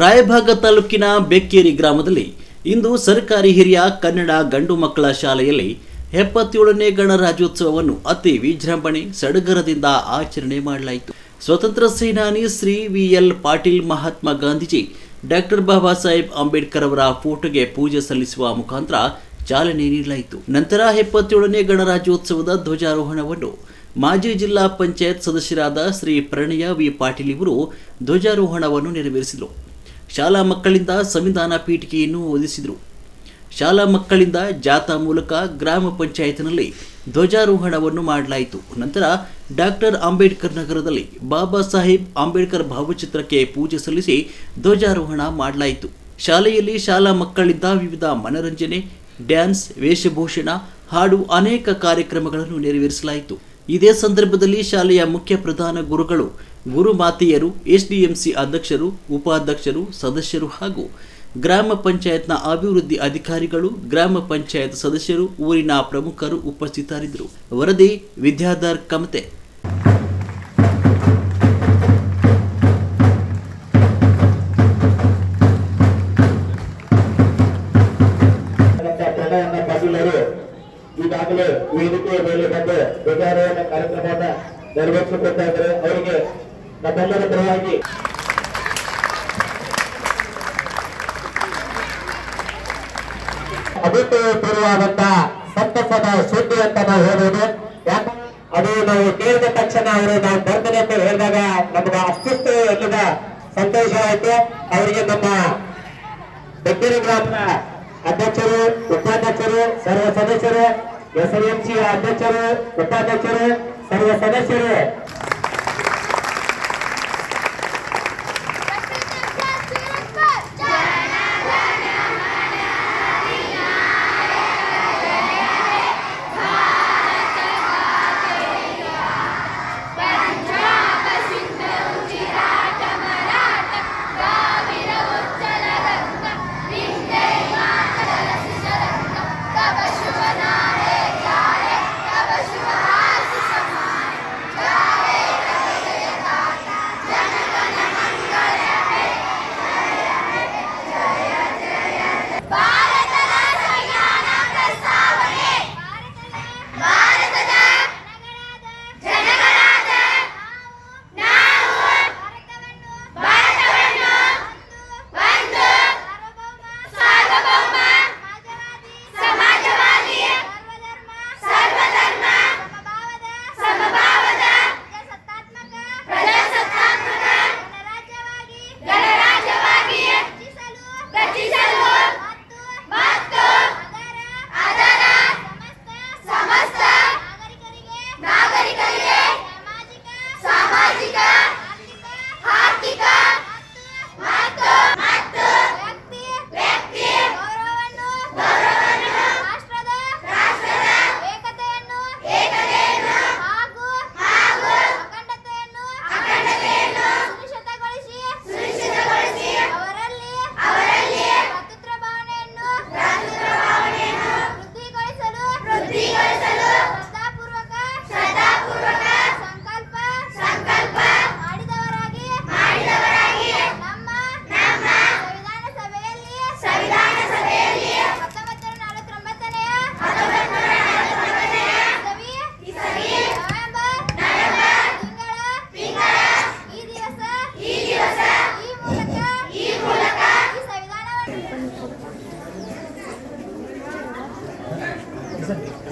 ರಾಯಭಾಗ ತಾಲೂಕಿನ ಬೆಕ್ಕೇರಿ ಗ್ರಾಮದಲ್ಲಿ ಇಂದು ಸರ್ಕಾರಿ ಹಿರಿಯ ಕನ್ನಡ ಗಂಡು ಮಕ್ಕಳ ಶಾಲೆಯಲ್ಲಿ ಎಪ್ಪತ್ತೇಳನೇ ಗಣರಾಜ್ಯೋತ್ಸವವನ್ನು ಅತಿ ವಿಜೃಂಭಣೆ, ಸಡಗರದಿಂದ ಆಚರಣೆ ಮಾಡಲಾಯಿತು. ಸ್ವತಂತ್ರ ಸೇನಾನಿ Shri V L Patil Mahatma Gandhiji, doctor Baba Saheb Ambedkar ಅವರ ಫೋಟೋಗೆ ಪೂಜೆ ಸಲ್ಲಿಸುವ ಮುಖಾಂತರ ಚಾಲನೆ ನೀಡಲಾಯಿತು. ನಂತರ ಎಪ್ಪತ್ತೇಳನೇ ಗಣರಾಜ್ಯೋತ್ಸವದ ಧ್ವಜಾರೋಹಣವನ್ನು ಮಾಜಿ ಜಿಲ್ಲಾ ಪಂಚಾಯತ್ ಸದಸ್ಯರಾದ ಶ್ರೀ ಪ್ರಣಯ ವಿ ಪಾಟೀಲ್ ಇವರು ಧ್ವಜಾರೋಹಣವನ್ನು ನೆರವೇರಿಸಿದರು. ಶಾಲಾ ಮಕ್ಕಳಿಂದ ಸಂವಿಧಾನ ಪೀಠಿಕೆಯನ್ನು ಓದಿಸಿದರು. ಶಾಲಾ ಮಕ್ಕಳಿಂದ ಜಾಥಾ ಮೂಲಕ ಗ್ರಾಮ ಪಂಚಾಯತ್ನಲ್ಲಿ ಧ್ವಜಾರೋಹಣವನ್ನು ಮಾಡಲಾಯಿತು. ನಂತರ ಡಾಕ್ಟರ್ ಅಂಬೇಡ್ಕರ್ ನಗರದಲ್ಲಿ ಬಾಬಾ ಸಾಹೇಬ್ ಅಂಬೇಡ್ಕರ್ ಭಾವಚಿತ್ರಕ್ಕೆ ಪೂಜೆ ಸಲ್ಲಿಸಿ ಧ್ವಜಾರೋಹಣ ಮಾಡಲಾಯಿತು. ಶಾಲೆಯಲ್ಲಿ ಶಾಲಾ ಮಕ್ಕಳಿಂದ ವಿವಿಧ ಮನರಂಜನೆ, ಡ್ಯಾನ್ಸ್, ವೇಷಭೂಷಣ, ಹಾಡು ಅನೇಕ ಕಾರ್ಯಕ್ರಮಗಳನ್ನು ನೆರವೇರಿಸಲಾಯಿತು. ಇದೇ ಸಂದರ್ಭದಲ್ಲಿ ಶಾಲೆಯ ಮುಖ್ಯ ಪ್ರಧಾನ ಗುರುಗಳು ಗುರುಮಾತೆಯರು, ಎಸ್ಡಿಎಂಸಿ ಅಧ್ಯಕ್ಷರು, ಉಪಾಧ್ಯಕ್ಷರು, ಸದಸ್ಯರು ಹಾಗೂ ಗ್ರಾಮ ಪಂಚಾಯತ್ನ ಅಭಿವೃದ್ಧಿ ಅಧಿಕಾರಿಗಳು, ಗ್ರಾಮ ಪಂಚಾಯತ್ ಸದಸ್ಯರು, ಊರಿನ ಪ್ರಮುಖರು ಉಪಸ್ಥಿತರಿದ್ದರು. ವರದಿ ವಿದ್ಯಾಧರ್ ಕಮತೆ. ಈಗಾಗಲೇ ವೇದಿಕೆಯ ಮೇಲೆ ಬಂದು ಧ್ವಜಾರೋಹಣ ಕಾರ್ಯಕ್ರಮವನ್ನು ಇದ್ದಾರೆ. ಅವರಿಗೆ ನಮ್ಮೆಲ್ಲರ ಪರವಾಗಿ. ಅಭೂತಪೂರ್ವವಾದಂತ ಸಂತಸದ ಸುದ್ದಿ ಅಂತ ನಾವು ಯಾಕಂದ್ರೆ ಅದು ನಾವು ಕೇಳಿದ ತಕ್ಷಣ ಅವರು ನಾವು ಬರ್ತೇನೆ ಅಂತ ಹೇಳಿದಾಗ ನಮ್ಗೆ ಅಸ್ತಿತ್ವ ಇಲ್ಲದ ಸಂತೋಷ ಆಯ್ತು. ಅವರಿಗೆ ನಮ್ಮ ಬೆಕ್ಕೇರಿ ಗ್ರಾಮದ ಅಧ್ಯಕ್ಷರು, ಉಪಾಧ್ಯಕ್ಷರು, ಸರ್ವ ಸದಸ್ಯರು ಎಸ್ಎಂಸಿ ಅಧ್ಯಕ್ಷರು, ಉಪಾಧ್ಯಕ್ಷರು, ಸರ್ವ ಸದಸ್ಯರು Is that